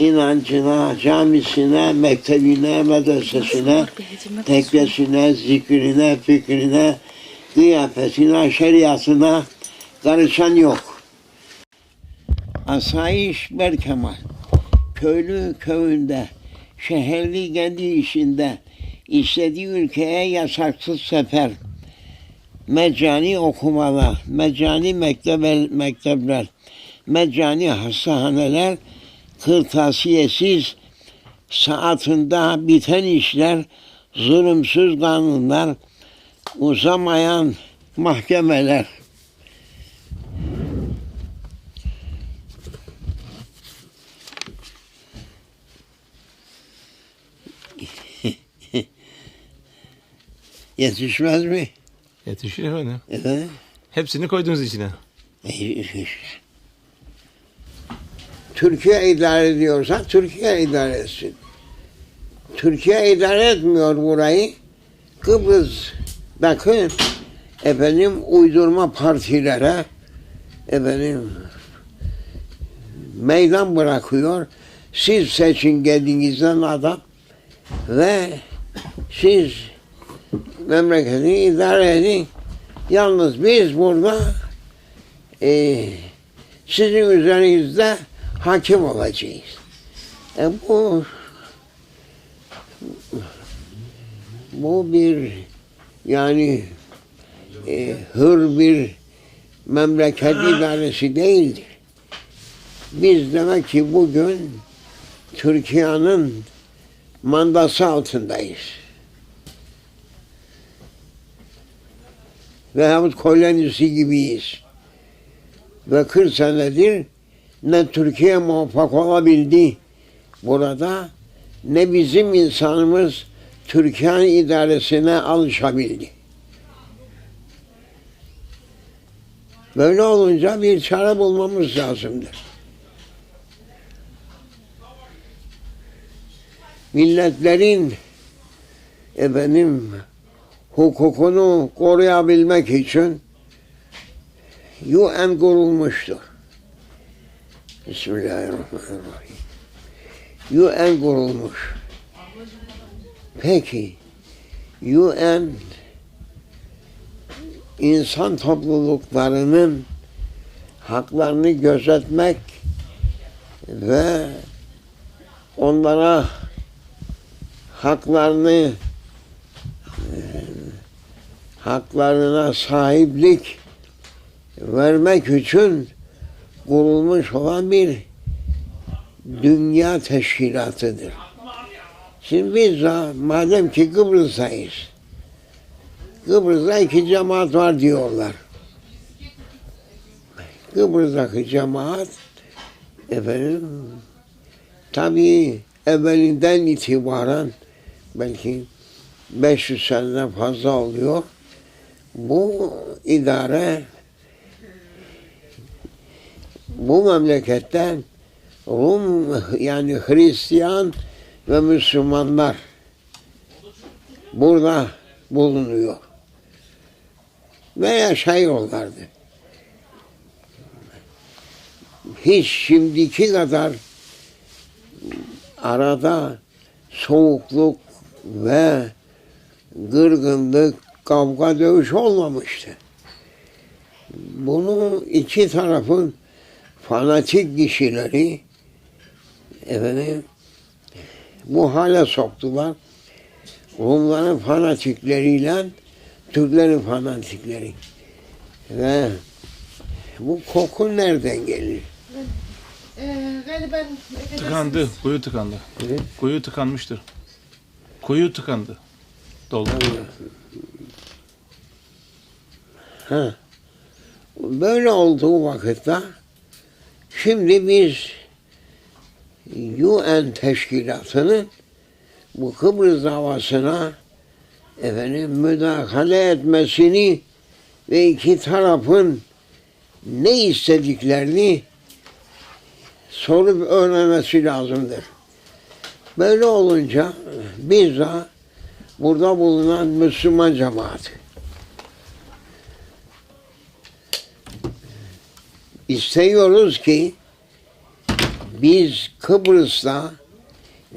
inancına, camisine, mektebine, medresesine, tekbesine, zikrine, fikrine, kıyafetine, şeriatına karışan yok. Asayiş Berkemal, köylü köyünde, şehirli kendi işinde, istediği ülkeye yasaksız sefer, mecani okumalar, mecani mektebe, mektepler, mecani hastahaneler, kırtasiyesiz, saatinde biten işler, zulümsüz kanunlar, uzamayan mahkemeler. Yetişmez mi? Yetişir efendim. Efendim? Hepsini koydunuz içine. Türkiye idare ediyorsa Türkiye idare etsin. Türkiye idare etmiyor burayı. Kıbrıs'daki efendim uydurma partilere efendim meydan bırakıyor. Siz seçin kendinizden adam ve siz memleketi idare edin. Yalnız biz burada e, sizin üzerinizde hakim olacağız. E bu bu bir yani e, hür bir memleket idaresi değildir. Biz demek ki bugün Türkiye'nin mandası altındayız. Veyahut kolonisi gibiyiz. Ve 40 senedir ne Türkiye muvaffak olabildi burada ne bizim insanımız Türkiye idaresine alışabildi. Böyle olunca bir çare bulmamız lazımdır. Milletlerin efendim hukukunu koruyabilmek için UN kurulmuştur. Bismillahirrahmanirrahim. UN kurulmuş. Peki UN insan topluluklarının haklarını gözetmek ve onlara haklarını haklarına sahiplik vermek için kurulmuş olan bir dünya teşkilatıdır. Şimdi biz de madem ki Kıbrıs'tayız, Kıbrıs'ta iki cemaat var diyorlar. Kıbrıs'taki cemaat efendim tabii evvelinden itibaren belki 500 seneden fazla oluyor. Bu idare bu memleketten Rum yani Hristiyan ve Müslümanlar burada bulunuyor. Ve yaşıyorlardı. Hiç şimdiki kadar arada soğukluk ve gırgınlık, kavga dövüş olmamıştı. Bunu iki tarafın fanatik kişileri efendim bu hale soktular. Rumların fanatikleriyle Türklerin fanatikleri. Ve bu koku nereden gelir? Ee, galiba Tıkandı. Kuyu tıkandı. Evet. Kuyu tıkanmıştır. Kuyu tıkandı. Doldu. Ha. Böyle olduğu vakitte şimdi biz UN teşkilatının bu Kıbrıs davasına efendim müdahale etmesini ve iki tarafın ne istediklerini sorup öğrenmesi lazımdır. Böyle olunca biz de burada bulunan Müslüman cemaat istiyoruz ki biz Kıbrıs'ta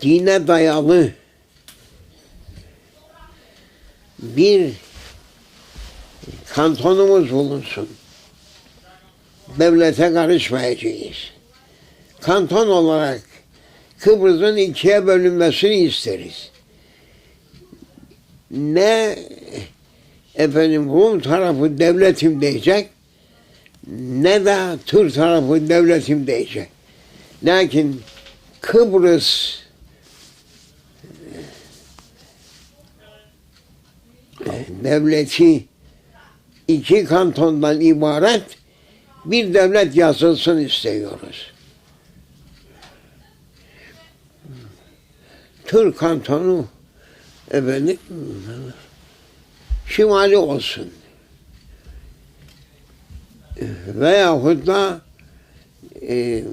dine dayalı bir kantonumuz bulunsun. Devlete karışmayacağız. Kanton olarak Kıbrıs'ın ikiye bölünmesini isteriz. Ne efendim Rum tarafı devletim diyecek ne de Türk tarafı devletim diyecek. Lakin Kıbrıs devleti iki kantondan ibaret bir devlet yazılsın istiyoruz. Türk kantonu efendim şimali olsun. Veyahut da e,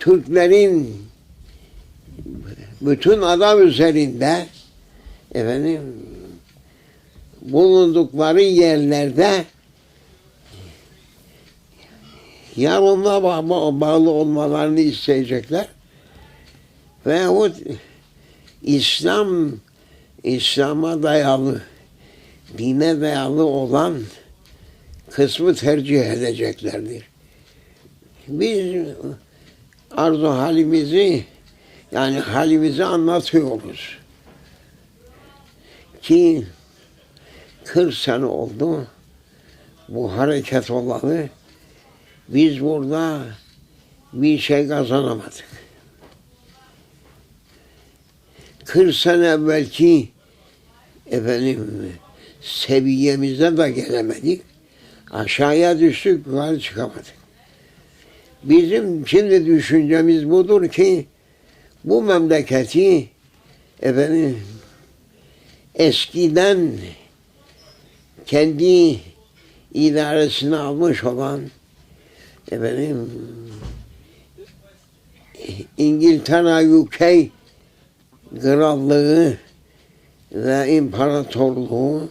Türklerin bütün adam üzerinde efendim bulundukları yerlerde yarınla bağ- bağlı olmalarını isteyecekler. Veyahut İslam İslam'a dayalı dine dayalı olan kısmı tercih edeceklerdir. Biz arzu halimizi yani halimizi anlatıyoruz. Ki 40 sene oldu bu hareket olalı. Biz burada bir şey kazanamadık. 40 sene evvelki efendim seviyemize de gelemedik. Aşağıya düştük, yukarı çıkamadık. Bizim şimdi düşüncemiz budur ki bu memleketi efendim eskiden kendi idaresine almış olan efendim İngiltere UK krallığı ve imparatorluğunun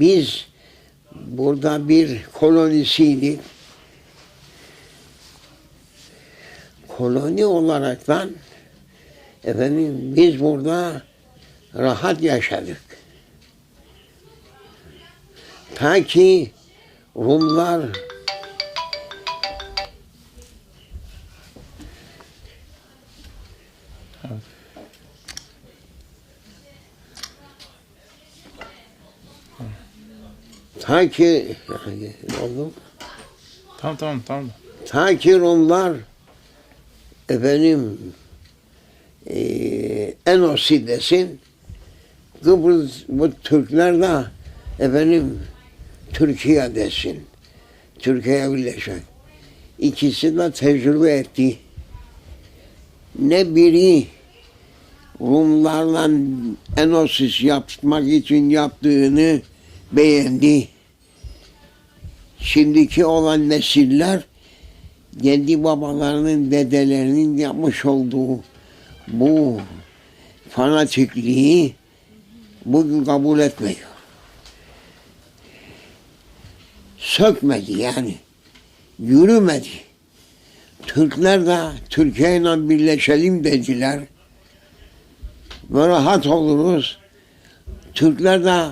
biz burada bir kolonisiydik. Koloni olaraktan efendim biz burada rahat yaşadık. Ta ki Rumlar ta ki oldu Tamam tamam tamam. Ta ki Rumlar efendim eee Enosi desin Kıbrıs bu Türkler de efendim Türkiye desin. Türkiye birleşen. İkisi de tecrübe etti. Ne biri Rumlarla Enosis yapmak için yaptığını beğendi. Şimdiki olan nesiller kendi babalarının, dedelerinin yapmış olduğu bu fanatikliği bugün kabul etmiyor. Sökmedi yani. Yürümedi. Türkler de Türkiye ile birleşelim dediler. Ve rahat oluruz. Türkler de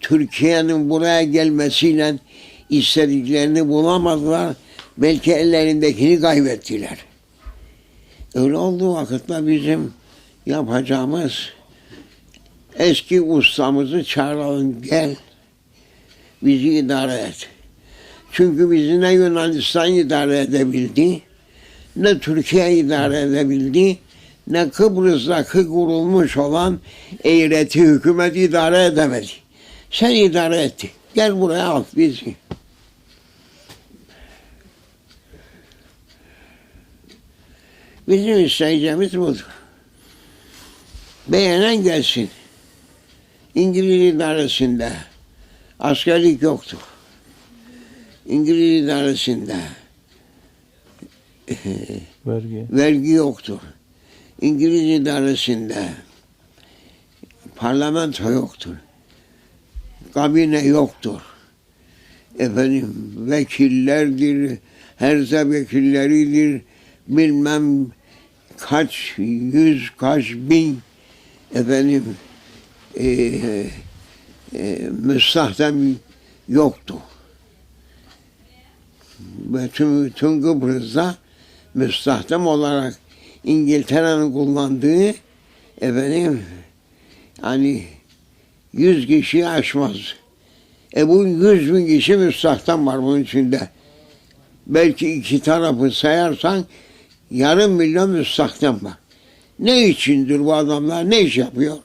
Türkiye'nin buraya gelmesiyle istediklerini bulamadılar. Belki ellerindekini kaybettiler. Öyle olduğu vakitte bizim yapacağımız eski ustamızı çağıralım gel bizi idare et. Çünkü bizi ne Yunanistan idare edebildi, ne Türkiye idare edebildi, ne Kıbrıs'taki kurulmuş olan eğreti hükümet idare edemedi. Sen idare etti. Gel buraya al bizi. Bizim isteyeceğimiz budur. Beğenen gelsin. İngiliz idaresinde askerlik yoktur. İngiliz idaresinde Vergi. vergi yoktur. İngiliz idaresinde parlamento yoktur. Kabine yoktur. Efendim vekillerdir, herze vekilleridir, bilmem kaç yüz kaç bin efendim e, e, müstahdem yoktu. Bütün, bütün Kıbrıs'ta müstahdem olarak İngiltere'nin kullandığı efendim hani yüz kişi aşmaz. E bu yüz bin kişi müstahdem var bunun içinde. Belki iki tarafı sayarsan yarım milyon müstahdem var. Ne içindir bu adamlar? Ne iş yapıyor?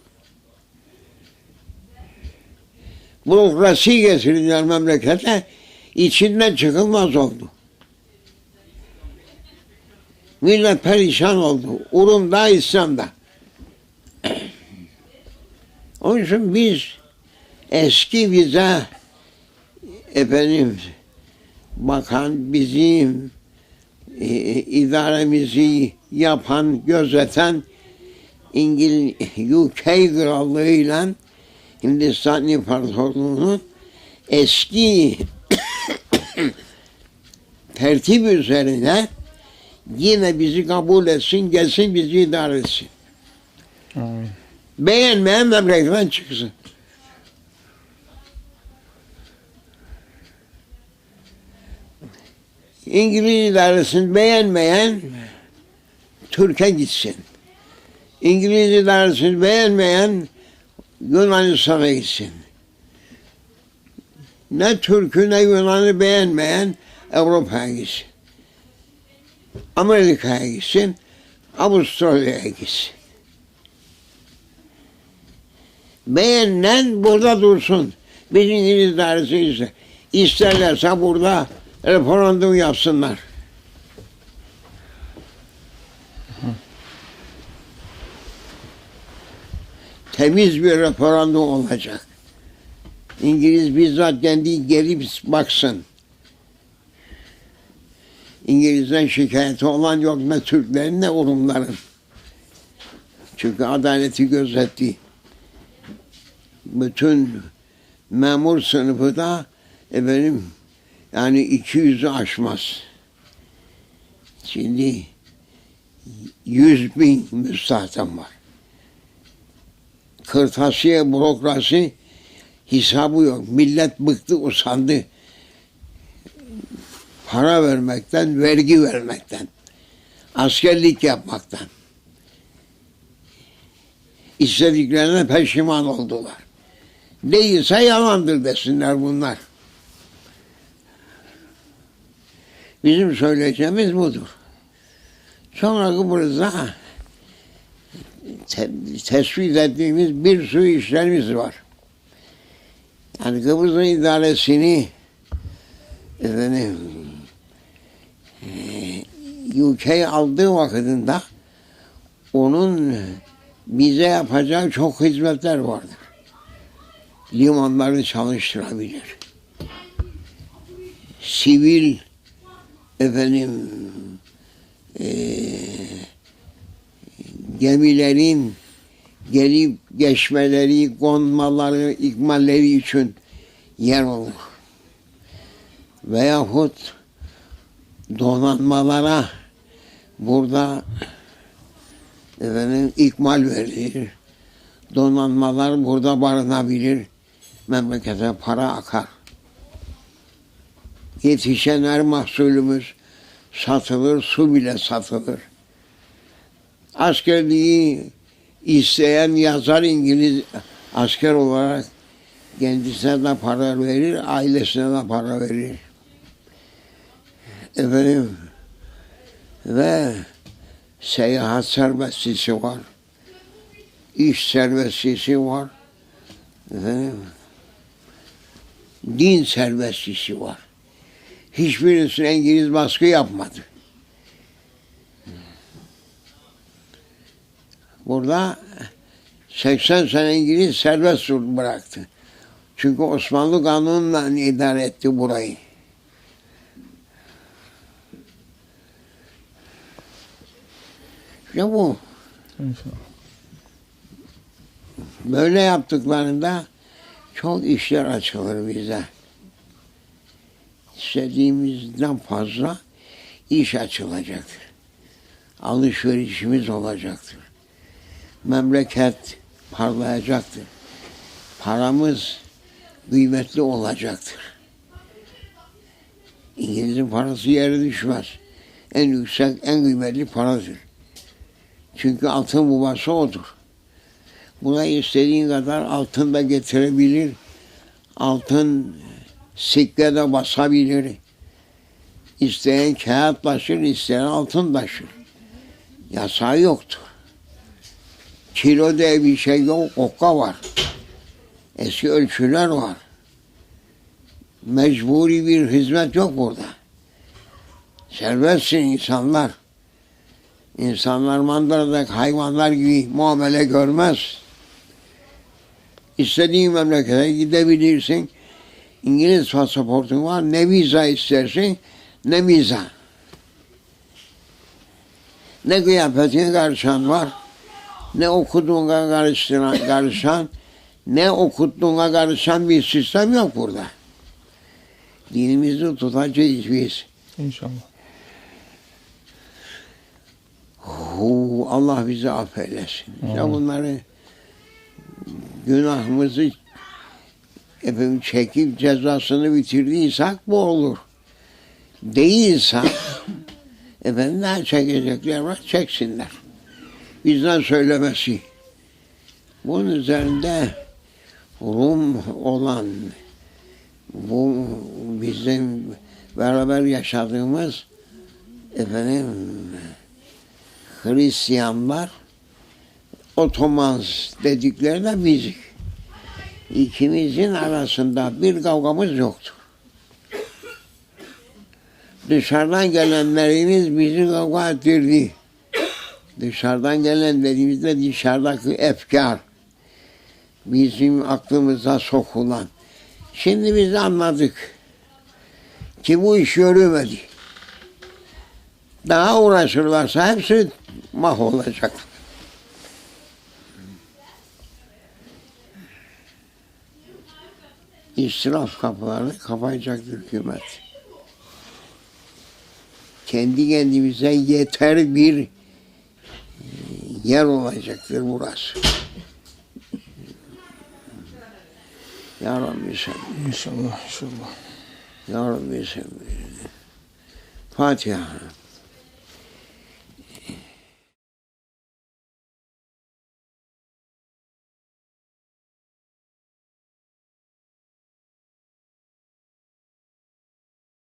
Bürokrasi getirdiler memlekete. içinden çıkılmaz oldu. Millet perişan oldu. Urum'da, İslam'da. Onun için biz eski bize efendim bakan bizim e, idaremizi yapan, gözeten İngil UK Krallığı'yla Hindistan İmparatorluğu'nun eski tertip üzerine yine bizi kabul etsin, gelsin bizi idare etsin. Amin. Beğenmeyen memleketten çıksın. İngiliz idaresini beğenmeyen Türkiye gitsin. İngiliz idaresini beğenmeyen Yunanistan'a gitsin. Ne Türk'ü ne Yunan'ı beğenmeyen Avrupa'ya gitsin. Amerika'ya gitsin. Avustralya'ya gitsin. Beğenilen burada dursun. Biz İngiliz idaresi ise isterlerse burada referandum yapsınlar. Temiz bir referandum olacak. İngiliz bizzat kendi gelip baksın. İngiliz'den şikayeti olan yok ne Türklerin ne Rumların. Çünkü adaleti gözetti. Bütün memur sınıfı da efendim yani 200'ü aşmaz. Şimdi 100 bin müstahdem var. Kırtasiye bürokrasi hesabı yok. Millet bıktı, usandı. Para vermekten, vergi vermekten, askerlik yapmaktan. İstediklerine peşiman oldular. Değilse yalandır desinler bunlar. Bizim söyleyeceğimiz budur. Sonra Kıbrıs'ta te- tespit ettiğimiz bir sürü işlerimiz var. Yani Kıbrıs'ın idaresini efendim, eee, UK aldığı vakitinde onun bize yapacağı çok hizmetler vardır. Limanları çalıştırabilir. Sivil efendim eee, gemilerin gelip geçmeleri, konmaları, ikmalleri için yer olur. Veyahut donanmalara burada efendim ikmal verilir. Donanmalar burada barınabilir. Memlekete para akar. Yetişen her mahsulümüz satılır, su bile satılır. Askerliği isteyen yazar İngiliz asker olarak kendisine de para verir, ailesine de para verir. Efendim ve seyahat serbestisi var. İş serbestisi var. Efendim, din serbestisi var. Hiçbirisine İngiliz baskı yapmadı. Burada 80 sene İngiliz serbest bıraktı. Çünkü Osmanlı kanunla idare etti burayı. İşte bu. İnşallah. Böyle yaptıklarında çok işler açılır bize. İstediğimizden fazla iş açılacaktır. alışverişimiz olacaktır. Memleket parlayacaktır. Paramız kıymetli olacaktır. İngiliz'in parası yere düşmez. En yüksek, en kıymetli paradır. Çünkü altın babası odur. Buna istediğin kadar altın da getirebilir. Altın sikke de basabilir. İsteyen kağıt taşır, isteyen altın taşır. Yasağı yoktur. Kilo diye bir şey yok, okka var. Eski ölçüler var. Mecburi bir hizmet yok burada. Serbestsin insanlar. İnsanlar mandaradaki hayvanlar gibi muamele görmez. İstediğin memlekete gidebilirsin. İngiliz pasaportun var. Ne viza istersin ne viza. Ne kıyafetine karışan var. Ne okuduğuna karıştıran, karışan, ne okuttuğuna karışan bir sistem yok burada. Dinimizi tutacağız biz. İnşallah. Hu, Allah bizi affeylesin. Ya Amin. bunları günahımızı efendim çekip cezasını bitirdiysek bu olur. Değilse efendim ne çekecekler var çeksinler. Bizden söylemesi. Bunun üzerinde Rum olan bu bizim beraber yaşadığımız efendim Hristiyanlar Otomans dedikleri de bizik. İkimizin arasında bir kavgamız yoktu. Dışarıdan gelenlerimiz bizi kavga ettirdi. Dışarıdan gelenlerimizde dışarıdaki efkar bizim aklımıza sokulan. Şimdi biz anladık ki bu iş yürümedi. Daha uğraşırlarsa hepsi mahvolacak. İsraf kapılarını kapayacaktır hükümet. Kendi kendimize yeter bir e, yer olacaktır burası. Ya Rabbi sen, İnşallah. İnşallah. Ya Rabbi sen. Fatiha.